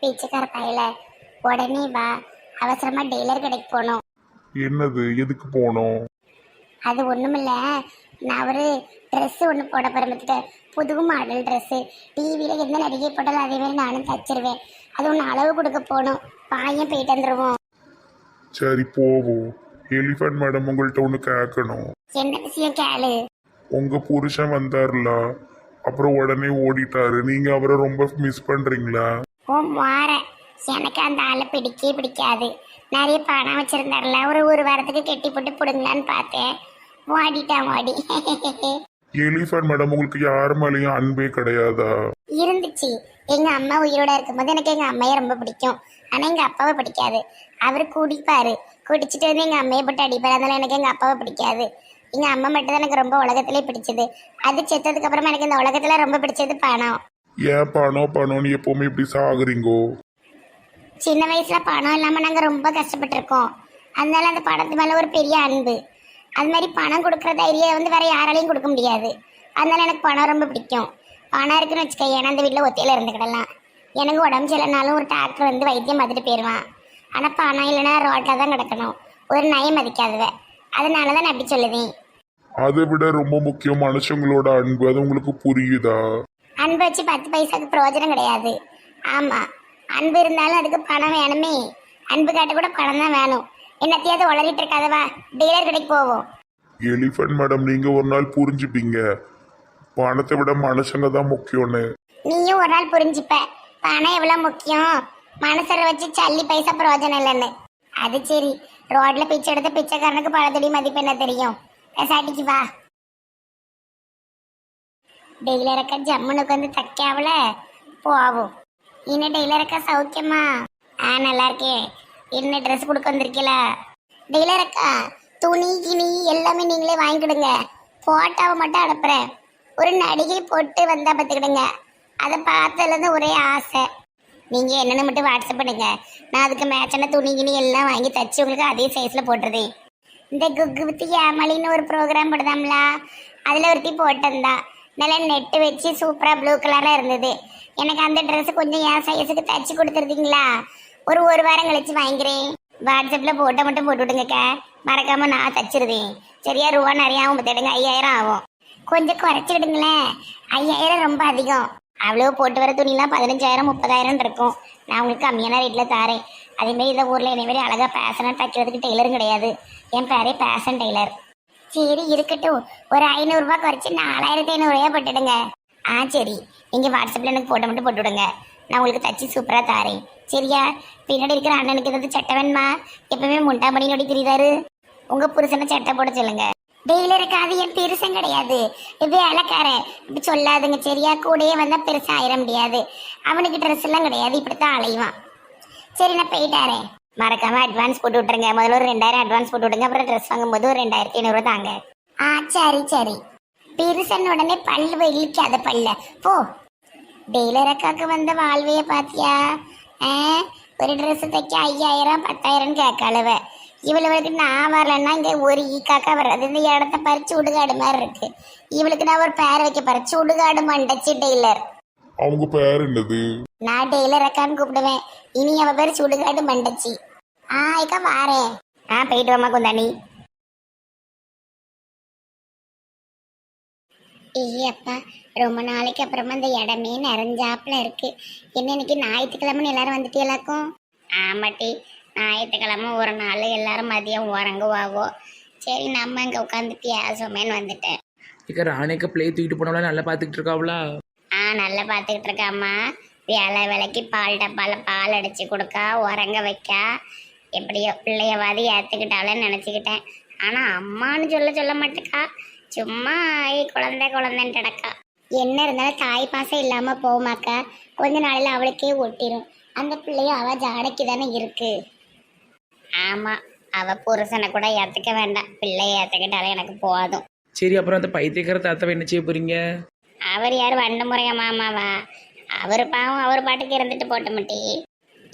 பிச்சைக்கார பையில. உடனே வா. அவசரமா டெய்லர் கடைக்கு போகணும். என்னது? எதுக்கு போனோம் அது ஒண்ணுமில்ல. நான் ஒரு ட்ரெஸ் ஒன்று போட பரம்பிட்டேன் புது மாடல் ட்ரெஸ்ஸு டிவியில் எந்த நடிகை போட்டாலும் அதே மாதிரி நானும் தச்சிருவேன். அது ஒன்று அளவு கொடுக்க போகணும். பாயன் போயிட்டு வந்துடுவோம் சரி போவோம் எலிஃபண்ட் மேடம் உங்கள்கிட்ட ஒன்று கேட்கணும் என்ன விஷயம் கேளு. உங்க புருஷன் வந்தார்ல. அப்புறம் உடனே ஓடிட்டாரு. நீங்க அவரை ரொம்ப மிஸ் பண்றீங்களா? ஓ மாற. எனக்கு அந்த ஆளை பிடிக்கவே பிடிக்காது. நிறைய பணம் வச்சிருந்தாருல ஒரு ஒரு வாரத்துக்கு கெட்டி போட்டு பிடுங்கலான்னு பார்த்தேன். ஓடிட்டான் ஓடி எலிஃபண்ட் மேடம் உங்களுக்கு யார் மேலேயும் அன்பே கிடையாதா? இருந்துச்சு. எங்க அம்மா உயிரோட இருக்கும்போது எனக்கு எங்க அம்மையை ரொம்ப பிடிக்கும். ஆனா எங்க அப்பாவை பிடிக்காது. அவர் குடிப்பாரு. குடிச்சிட்டு வந்து எங்க அம்மையை போட்டு அடிப்பாரு. அதனால எனக்கு எங்க அப்பாவை பிடிக்காது. எங்க அம்மா மட்டும் தான் எனக்கு ரொம்ப உலகத்திலே பிடிச்சது. அது செத்ததுக்கு அப்புறமா எனக்கு இந்த உலகத்துல ரொம்ப பிடிச்சது பணம். ஏன் பணம் பணம்னு எப்பவுமே இப்படி சாகுறீங்கோ? சின்ன வயசுல பணம் இல்லாம நாங்க ரொம்ப கஷ்டப்பட்டிருக்கோம். அதனால அந்த பணத்து மேல ஒரு பெரிய அன்பு. அது மாதிரி பணம் கொடுக்குற தைரியம் வந்து வேற யாராலையும் கொடுக்க முடியாது. அதனால எனக்கு பணம் ரொம்ப பிடிக்கும். பணம் இருக்குன்னு வச்சுக்க ஏன்னா அந்த வீட்டில் ஒத்தையில இருந்துக்கிடலாம். எனக்கு உடம்பு சரியில்லைனாலும் ஒரு டாக்டர் வந்து வைத்தியம் பார்த்துட்டு போயிடுவான் ஆனால் பணம் இல்லைன்னா ரோட்டில் தான் கிடக்கணும் ஒரு நயம் மதிக்காதவ. அதனால தான் நான் அப்படி சொல்லுவேன் அதை விட ரொம்ப முக்கியம் மனுஷங்களோட அன்பு. அது உங்களுக்கு புரியுதா? அன்பு வச்சு பத்து பைசாக்கு பிரயோஜனம் கிடையாது. ஆமா. அன்பு இருந்தாலும் அதுக்கு பணம் வேணுமே. அன்பு காட்ட கூட பணம் தான் வேணும். என்னத்தையாவது உளறிட்டு இருக்காதவா? டீலர் கடைக்கு போவோம். எலிஃபண்ட் மேடம் நீங்க ஒரு நாள் புரிஞ்சுப்பீங்க. பணத்தை விட மனுஷங்க தான் முக்கியம்னு. நீயும் ஒரு நாள் புரிஞ்சுப்ப. பணம் எவ்வளவு முக்கியம்? மனசரை வச்சு சல்லி பைசா பிரயோஜனம் இல்லைன்னு. அது சரி. ரோட்ல பிச்சை எடுத்த பிச்சைக்காரனுக்கு பழத்தொடி மதிப்பு என்ன தெரியும். சாட்டிக்கு வா. டெய்லரக்கா ஜம்முனுக்கு வந்து தைக்காவல போவோம். இன்னும் டெய்லரக்கா சௌக்கியமா? ஆ நல்லா இருக்கேன் என்ன ட்ரெஸ் கொடுக்க வந்திருக்கீல? டெய்லரக்கா துணி கிணி எல்லாமே நீங்களே வாங்கிக்கிடுங்க ஃபோட்டோவை மட்டும் அனுப்புகிறேன் ஒரு நடிகை போட்டு வந்தால் பார்த்துக்கிடுங்க. அதை பார்த்ததுலேருந்து ஒரே ஆசை. நீங்கள் என்னென்னு மட்டும் வாட்ஸ்அப் பண்ணுங்க. நான் அதுக்கு மேட்சான துணி கிணி எல்லாம் வாங்கி தச்சு உங்களுக்கு அதே சைஸில் போட்டுருதேன் இந்த குக்கு வித்து ஏமலின்னு ஒரு ப்ரோக்ராம் போடுதாம்ல? அதில் ஒருத்தி போட்டிருந்தா. நல்லா நெட்டு வச்சு சூப்பராக ப்ளூ கலராக இருந்தது. எனக்கு அந்த ட்ரெஸ் கொஞ்சம் என் சைஸுக்கு தச்சு கொடுத்துருந்தீங்களா ஒரு ஒரு வாரம் கழிச்சு வாங்கிக்கிறேன். வாட்ஸ்அப்பில் போட்டோ மட்டும் போட்டு விடுங்கக்கா. மறக்காமல் நான் தச்சிருவேன். சரியா ரூபா நிறையாவும் பார்த்துடுங்க ஐயாயிரம் ஆகும். கொஞ்சம் குறைச்சிக்கிடுங்களேன் ஐயாயிரம் ரொம்ப அதிகம். அவ்வளோ போட்டு வர துணிலாம் பதினஞ்சாயிரம் முப்பதாயிரம் இருக்கும். நான் உங்களுக்கு கம்மியான ரேட்டில் தாரேன். அதேமாரி இந்த ஊரில் என்னமாரி அழகாக பேஷனாக தைக்கிறதுக்கு டெய்லரும் கிடையாது. என் பேரே பேஷன் டெய்லர் சரி இருக்கட்டும். ஒரு ஐநூறுரூவா குறைச்சி நாலாயிரத்தி ஐநூறுரூவா போட்டுடுங்க. ஆ சரி. நீங்கள் வாட்ஸ்அப்பில் எனக்கு போட்டோ மட்டும் போட்டு விடுங்க நான் உங்களுக்கு தச்சு சூப்பராக தாரேன். சரியா? பின்னாடி இருக்கிற அண்ணனுக்கு ஏதாவது சட்டை வேணுமா? எப்பவுமே முண்டா பண்ணி நோடி தெரியுதாரு உங்கள் புருஷனை சட்டை போட சொல்லுங்க. டெய்லி இருக்காது என் பெருசன் கிடையாது. வேலைக்காரன். இப்படி சொல்லாதுங்க சரியா? கூடயே வந்தால் பெருசாக ஆயிட முடியாது. அவனுக்கு ட்ரெஸ் எல்லாம் கிடையாது இப்படித்தான் அலைவான். சரி நான் போயிட்டாரேன் மறக்காம அட்வான்ஸ் போட்டு விட்டுருங்க. முதல்ல ஒரு ரெண்டாயிரம் அட்வான்ஸ் போட்டு விடுங்க. அப்புறம் ட்ரெஸ் வாங்கும்போது ஒரு ரெண்டாயிரத்தி ஐநூறுரூவா தாங்க. ஆ சரி சரி. பெருசன் உடனே பல்லு வலிக்காத பல்ல. போ. டெய்லர் அக்காக்கு வந்த வாழ்வைய பாத்தியா? ஆ ஒரு ட்ரெஸ் தைக்க ஐயாயிரம் பத்தாயிரம் கேட்காளுவ. இவளுக்கு நான் வரலன்னா இங்க ஒரு ஈ காக்கா வர்றது. இந்த இடத்த பாரு சுடுகாடு மாதிரி இருக்கு. இவளுக்கு நான் ஒரு பேர் வைக்க பாரு சுடுகாடு மண்டச்சி டெய்லர். அவங்க பேர் என்னது? நான் டெய்லர் அக்கான்னு கூப்பிடுவேன். இனி அவ பேர் சுடுகாடு மண்டச்சி. ஆ இக்கா வாரேன் ஆ போயிட்டு வாமா குந்தாணி. ஐயப்பா ரொம்ப நாளைக்கு அப்புறமா இந்த இடமே நிறைஞ்சாப்புல இருக்கு. என்ன இன்னைக்கு ஞாயிற்றுக்கிழமைன்னு எல்லாரும் வந்துட்டீங்களாக்கும் ஆமாட்டி ஞாயிற்றுக்கிழமை ஒரு நாள் எல்லாரும் மதியம் உறங்குவாவோ. சரி நம்ம இங்கே உட்காந்து பேசுவோமேன்னு வந்துட்டேன். இக்க ராணிக்கு பிளே தூக்கிட்டு போனவள நல்லா பார்த்துக்கிட்டு இருக்காவளா? ஆ நல்லா பார்த்துக்கிட்டு இருக்காம்மா. வேலை வேலைக்கு பால் டப்பாவில் பால் அடித்து கொடுக்கா உறங்க வைக்கா. எப்படியோ பிள்ளையவாது ஏற்றுக்கிட்டாலேன்னு நினச்சிக்கிட்டேன். ஆனால் அம்மான்னு சொல்ல சொல்ல மாட்டேக்கா. சும்மா குழந்தை குழந்தைன்னு கிடக்கா. என்ன இருந்தாலும் தாய் பாசம் இல்லாமல் போமாக்கா கொஞ்ச நாளில் அவளுக்கே ஒட்டிடும் அந்த பிள்ளைய அவ ஜாடைக்கு தானே இருக்கு. ஆமாம் அவ புருஷனை கூட ஏற்றுக்க வேண்டாம். பிள்ளைய ஏற்றுக்கிட்டாலே எனக்கு போதும். சரி அப்புறம் அந்த பைத்தியக்கார தாத்தாவை என்ன செய்ய போறீங்க? அவர் யார்? வண்டமுறைய மாமாவா? அவர் பாவம் அவர் பாட்டுக்கு இருந்துட்டு போட்ட மாட்டே.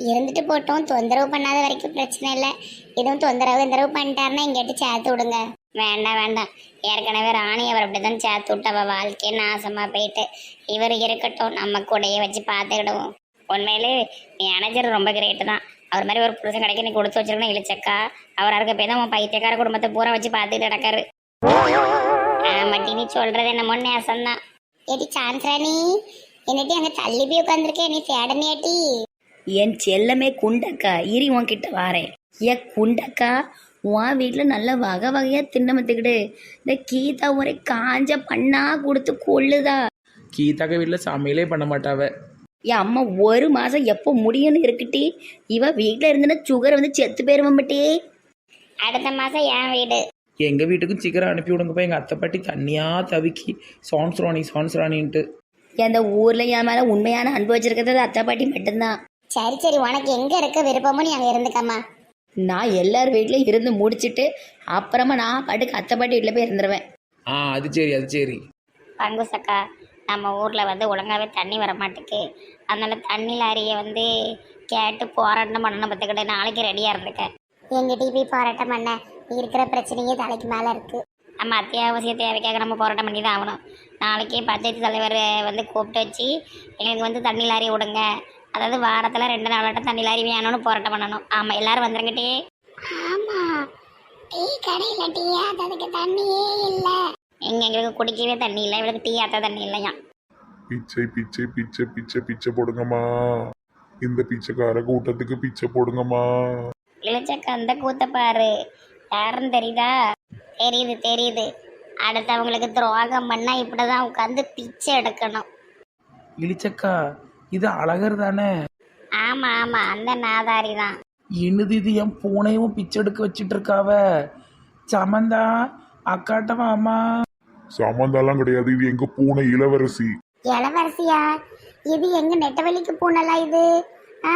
இருந்துட்டு போட்டோம். தொந்தரவு பண்ணாத வரைக்கும் பிரச்சனை இல்லை. எதுவும் தொந்தரவு தொந்தரவு பண்ணிட்டாருன்னா எங்கிட்ட சேர்த்து விடுங்க. வேண்டாம் வேண்டாம். ஏற்கனவே ராணி அவர் அப்படிதான் சேர்த்து விட்டு அவள் வாழ்க்கையே நாசமாக போயிட்டு. இவர் இருக்கட்டும் நம்ம கூடையே வச்சு பார்த்துக்கிடுவோம். உண்மையிலே மேனேஜர் ரொம்ப கிரேட்டு தான். அவர் மாதிரி ஒரு புருஷன் கிடைக்க நீ கொடுத்து வச்சிருக்கணும் இழிச்சக்கா அவர் இருக்க போய் தான் உன் பைத்தியக்கார குடும்பத்தை பூரா வச்சு பார்த்துட்டு நடக்காரு ஆமாட்டி நீ சொல்றது என்னமோ நேசம்தான். ஏடி சான்ஸ்ராணி என்னட்டி அங்க தள்ளி போய் உட்காந்துருக்கேன் நீ தேடனியாட்டி என் செல்லமே குண்டக்கா இரி உன்கிட்ட வாரேன். ஏ குண்டக்கா உன் வீட்டில் நல்ல வகை வகையாக தின்னமத்துக்கிடு இந்த கீதா ஒரே காஞ்ச பண்ணா கொடுத்து கொள்ளுதா கீதாக்க வீட்டில் சமையலே பண்ண மாட்டாவ. என் அம்மா ஒரு மாதம் எப்போ முடியும்னு இருக்குட்டி? இவ வீட்டில் இருந்துன்னா சுகர் வந்து செத்து போயிருவம்பட்டி அடுத்த மாசம் என் வீடு. எங்கள் வீட்டுக்கும் சீக்கிரம் அனுப்பி விடுங்கப்பா எங்கள் அத்தை பாட்டி தண்ணியாக தவிக்கி சான்ஸ் ராணி சான்ஸ் ராணின்ட்டு. அந்த ஊரில் என் மேலே உண்மையான அன்பு வச்சிருக்கிறது அத்தை பாட்டி மட்டும்தான். சரி சரி உனக்கு எங்க இருக்க விருப்பமோ நீ அங்க இருந்துக்கம்மா. நான் எல்லார் வீட்லையும் இருந்து முடிச்சிட்டு அப்புறமா நான் பாட்டுக்கு அத்தை பாட்டி வீட்டில் போய் இருந்துருவேன். ஆ அது சரி அது சரி. பங்குசக்கா நம்ம ஊரில் வந்து ஒழுங்காகவே தண்ணி வர மாட்டேக்கு. அதனால தண்ணி லாரியை வந்து கேட்டு போராட்டம் பண்ணணும் பார்த்துக்கிட்டு நாளைக்கு ரெடியாக இருந்துக்க. எங்கள் டிபி போராட்டம் பண்ண. இருக்கிற பிரச்சனையே தலைக்கு மேலே இருக்குது நம்ம அத்தியாவசிய தேவைக்காக நம்ம போராட்டம் பண்ணி தான் ஆகணும். நாளைக்கே பஞ்சாயத்து தலைவர் வந்து கூப்பிட்டு வச்சு எங்களுக்கு வந்து தண்ணி லாரி விடுங்க. அதாவது வாரத்தில் ரெண்டு நாளாட்டம் தண்ணி லாரி வேணும்னு போராட்டம் பண்ணணும். ஆமாம் எல்லாரும் வந்துருங்கட்டே. ஆமாம் டீ கடையில் டீ ஆத்ததுக்கு தண்ணியே இல்லை. எங்க எங்களுக்கு குடிக்கவே தண்ணி இல்லை இவளுக்கு டீ ஆத்த தண்ணி இல்லையா? பிச்சை பிச்சை பிச்சை பிச்சை பிச்சை போடுங்கம்மா. இந்த பிச்சைக்கார கூட்டத்துக்கு பிச்சை போடுங்கம்மா. இளைச்சக்க அந்த கூத்த பாரு. யாருன்னு தெரியுதா? தெரியுது தெரியுது. அடுத்தவங்களுக்கு துரோகம் பண்ணா இப்படிதான் உட்காந்து பிச்சை எடுக்கணும். இழிச்சக்கா இது அழகர் தானே? ஆமா ஆமா அந்த நாதாரி தான். என்னது இது? என் பூனையும் பிச்சை எடுக்க வச்சிட்டு இருக்காவ? சமந்தா அக்காட்டவா அம்மா சம்மந்தாலாம் கிடையாது இது எங்க பூனை இளவரசி. இளவரசியா? இது எங்க நெட்டவெளிக்கு பூனலா இது? ஆ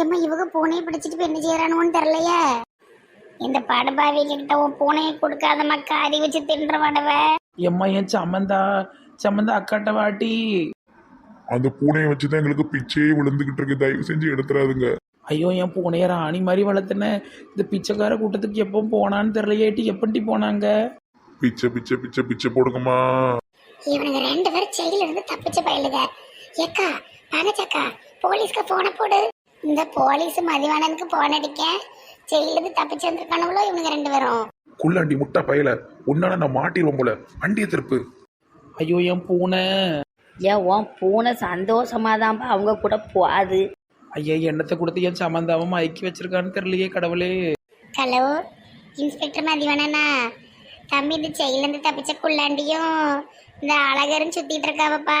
ஏம்மா இவங்க பூனையை பிடிச்சிட்டு போய் என்ன செய்யறானுன்னு தெரியலையே. இந்த படுபாவி கிட்ட உன் பூனையை கொடுக்காதம்மா காரி வச்சு தின்ற படவ எம்மா என் சமந்தா சமந்தா அக்காட்ட வாட்டி? அந்த பூனையை வச்சுதான் எங்களுக்கு பிச்சையே விழுந்துகிட்டு இருக்கு. தயவு செஞ்சு எடுத்துறாதுங்க. ஐயோ என் பூனைய ராணி மாதிரி வளர்த்துனேன் இந்த பிச்சைக்கார கூட்டத்துக்கு எப்போ போனான்னு தெரியலையேட்டி எப்பண்டி போனாங்க? பிச்சை பிச்சை பிச்சை பிச்சை போடுங்கம்மா. இவனுங்க ரெண்டு பேரும் ஜெயில இருந்து தப்பிச்சு பயிலுங்க ஏக்கா பங்கச்சக்கா போலீஸ்க்கு போன போடு. இந்த போலீஸ் மதிவானனுக்கு போன் அடிக்க. ஜெயில இருந்து தப்பிச்சு வந்திருக்கானுங்களோ இவனுங்க ரெண்டு பேரும்? குள்ளாண்டி முட்டா பயல. உன்னால நான் மாட்டிடுவோம் போல. வண்டியை திருப்பு. ஐயோ என் பூனை. ஏன் உன் பூனை சந்தோஷமாதான்ப்பா அவங்க கூட போகாது. ஐயா எண்ணத்தை கொடுத்து என் சமந்தாவும் மயக்கி வச்சிருக்கான்னு தெரியலையே கடவுளே. ஹலோ இன்ஸ்பெக்டர் மதிவானனா தம்பி இந்த ஜெயில இருந்து தப்பிச்ச குள்ளாண்டியும் இந்த அழகரும் சுத்திட்டு இருக்காவப்பா.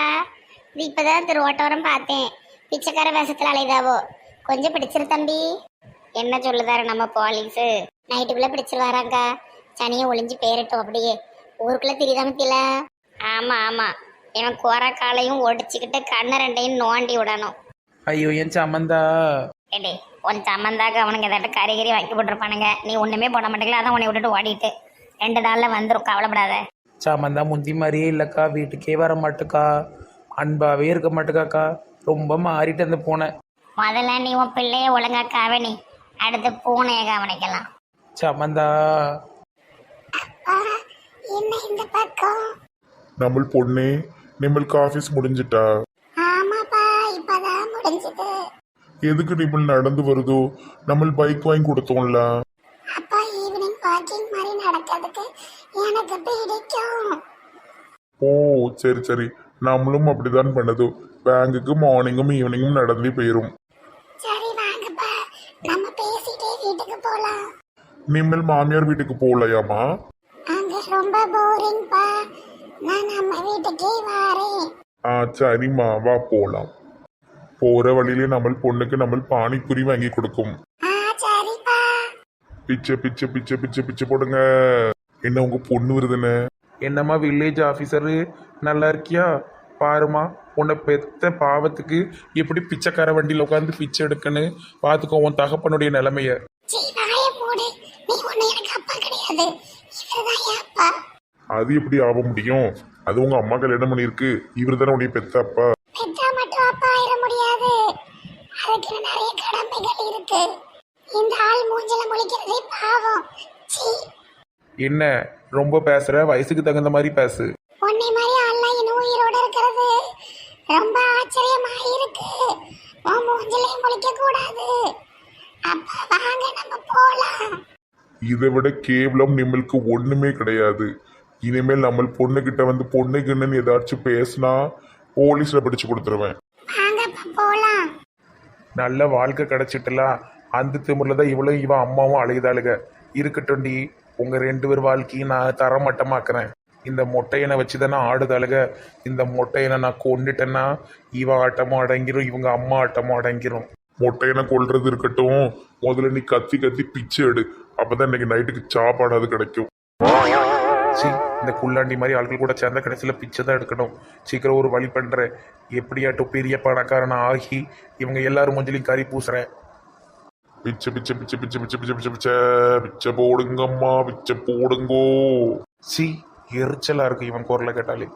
இது இப்பதான் இந்த ரோட்டோரம் பார்த்தேன். பிச்சைக்கார வேஷத்துல அலைதாவோ. கொஞ்சம் பிடிச்சிரு தம்பி. என்ன சொல்லுதாரு நம்ம போலீஸு? நைட்டுக்குள்ள பிடிச்சிட்டு வராங்க சனியை ஒளிஞ்சு பேரட்டும் அப்படியே. ஊருக்குள்ள தெரியாமத்தில ஆமா ஆமா. இவன் கோர காலையும் ஒடிச்சுக்கிட்டு கண்ணை ரெண்டையும் நோண்டி விடணும். ஐயோ என் சமந்தா. ஏடி உன் சம்மந்தாக்கு அவனுங்க ஏதாட்டும் கறி கறி வைக்க போட்டிருப்பானுங்க. நீ ஒண்ணுமே போட மாட்டேங்கல அதான் உன்னை விட்டுட்டு ஓடிட்டு. ரெண்டு நாள்ல வந்துரும் கவலைப்படாத. சமந்தா முந்தி மாதிரியே இல்லைக்கா வீட்டுக்கே வர மாட்டுக்கா. அன்பாவே இருக்க மாட்டுக்காக்கா. ரொம்ப மாறிட்டு அந்த பூனை முதல்ல நீ உன் பிள்ளைய ஒழுங்கா கவனி. அடுத்து பூனைய கவனிக்கலாம். சமந்தா. என்ன இந்த பக்கம்? நம்ம பொண்ணே நிம்மளுக்கு ஆபீஸ் முடிஞ்சிட்டா? ஆமாப்பா இப்பதான் முடிஞ்சது. எதுக்கு நிம்மல் நடந்து வருதோ? நம்ம பைக் வாங்கி கொடுத்தோம்ல. அப்பா ஈவினிங் வாக்கிங் மாதிரி நடக்கிறதுக்கு எனக்கு பிடிக்கும். ஓ சரி சரி. நம்மளும் அப்படிதான் பண்ணது. பேங்குக்கு மார்னிங்கும் ஈவினிங்கும் நடந்தே போயிரும். சரி வாங்கப்பா. நம்ம பேசிட்டே வீட்டுக்கு போலாம். நிம்மல் மாமியார் வீட்டுக்கு போகலையாமா அங்க ரொம்ப போரிங்ப்பா நான் நம்ம வீட்டுக்கே வரேன். ஆ சரிம்மா வா போலாம். போற வழியிலே நம்ம பொண்ணுக்கு நம்ம பானிபூரி வாங்கி கொடுக்கும். ஆ சரிப்பா. பிச்சை பிச்சை பிச்சை பிச்சை பிச்சை போடுங்க. என்ன உங்க பொண்ணு வருதுன்னு? என்னம்மா வில்லேஜ் ஆஃபீஸரு நல்லா இருக்கியா? பாருமா உன்னை பெத்த பாவத்துக்கு எப்படி பிச்சைக்கார வண்டியில் உட்காந்து பிச்சை எடுக்கணும் பார்த்துக்கோ உன் தகப்பனுடைய நிலைமைய. சீ வாய மூடு. நீ ஒண்ணு எனக்கு அப்பா கிடையாது. இவர்தான் என் அப்பா. அது எப்படி ஆக முடியும்? அது உங்க அம்மா கல்யாணம் பண்ணியிருக்கு? இவர் தானே உடைய பெத்த அப்பா பெற்றா மட்டும் அப்பா ஆயிட முடியாது. அதுக்கு நிறைய கடமைகள் இருக்கு. இந்த ஆள் மூஞ்சில முழிக்கிறதே பாவம். சீ என்ன? ரொம்ப பேசுற? வயசுக்கு தகுந்த மாதிரி பேசு. உன்னை மாதிரி ஆள்லாம் இன்னும் உயிரோட இருக்கிறது ரொம்ப ஆச்சரியமா இருக்கு. உன் முழிக்க கூடாது. அப்பா வாங்க நம்ம போலாம். இதை விட கேவலம் நிம்மளுக்கு ஒண்ணுமே கிடையாது. இனிமேல் நம்ம பொண்ணுகிட்ட வந்து பொண்ணுக்குன்னு ஏதாச்சும் பேசினா போலீஸ்ல பிடிச்சு கொடுத்துருவேன். போலாம். நல்ல வாழ்க்கை கிடைச்சிட்டுல அந்த திமிரில் தான் இவளும் இவன் அம்மாவும் அழுகுதாளுக. இருக்கட்டும்டி உங்க ரெண்டு பேர் வாழ்க்கையும் நான் தரமட்டமாக்குறேன். இந்த மொட்டையனை வச்சு தானே ஆடுதாளுக. இந்த மொட்டையனை நான் கொண்டுட்டேன்னா இவ ஆட்டமும் அடங்கிரும் இவங்க அம்மா ஆட்டமும் அடங்கிரும். மொட்டையனை கொல்றது இருக்கட்டும். முதல்ல நீ கத்தி கத்தி பிச்சை எடு. அப்பதான் இன்னைக்கு நைட்டுக்கு சாப்பாடாது கிடைக்கும். சி இந்த குள்ளாண்டி மாதிரி ஆட்கள் கூட சேர்ந்தா கடைசியில் பிச்சை தான் எடுக்கணும். சீக்கிரம் ஒரு வழி பண்ணுறேன் எப்படியாட்டும் பெரிய பணக்காரன் ஆகி இவங்க எல்லாரும் மஞ்சளையும் கறி பூசுறேன் பிச்சை பிச்சை பிச்சை பிச்சை பிச்சை பிச்சை பிச்சை பிச்சை. பிச்சை போடுங்கம்மா பிச்சை போடுங்கோ. சி எரிச்சலாக இருக்கு இவன் குரலை கேட்டாலே.